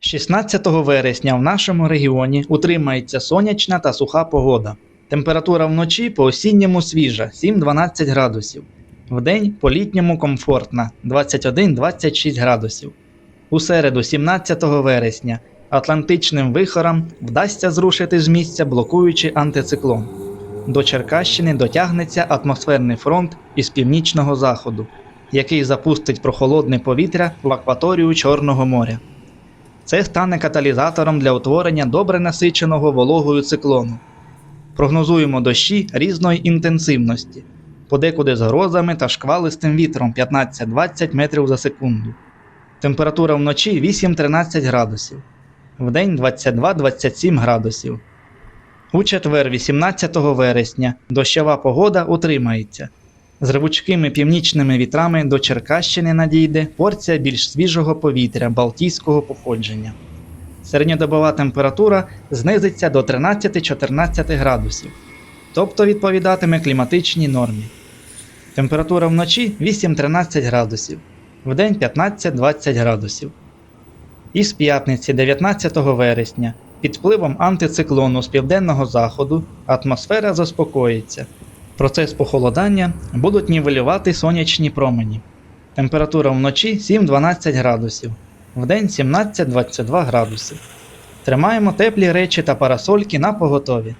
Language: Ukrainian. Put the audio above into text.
16 вересня в нашому регіоні утримається сонячна та суха погода. Температура вночі по осінньому свіжа 7-12 градусів. Вдень по літньому комфортна 21-26 градусів. У середу, 17 вересня, Атлантичним вихорам вдасться зрушити з місця блокуючий антициклон. До Черкащини дотягнеться атмосферний фронт із північного заходу, який запустить прохолодне повітря в акваторію Чорного моря. Це стане каталізатором для утворення добре насиченого вологою циклону. Прогнозуємо дощі різної інтенсивності, подекуди з грозами та шквалистим вітром 15-20 метрів за секунду. Температура вночі 8-13 градусів, вдень 22-27 градусів. У четвер, 18 вересня, дощова погода утримається. З ревучкими північними вітрами до Черкащини надійде порція більш свіжого повітря балтійського походження. Середньодобова температура знизиться до 13-14 градусів, тобто відповідатиме кліматичній нормі. Температура вночі 8-13 градусів, вдень 15-20 градусів. Із п'ятниці 19 вересня під впливом антициклону з південного заходу атмосфера заспокоїться. Процес похолодання будуть нівелювати сонячні промені. Температура вночі 7-12 градусів, вдень 17-22 градуси. Тримаємо теплі речі та парасольки на поготові.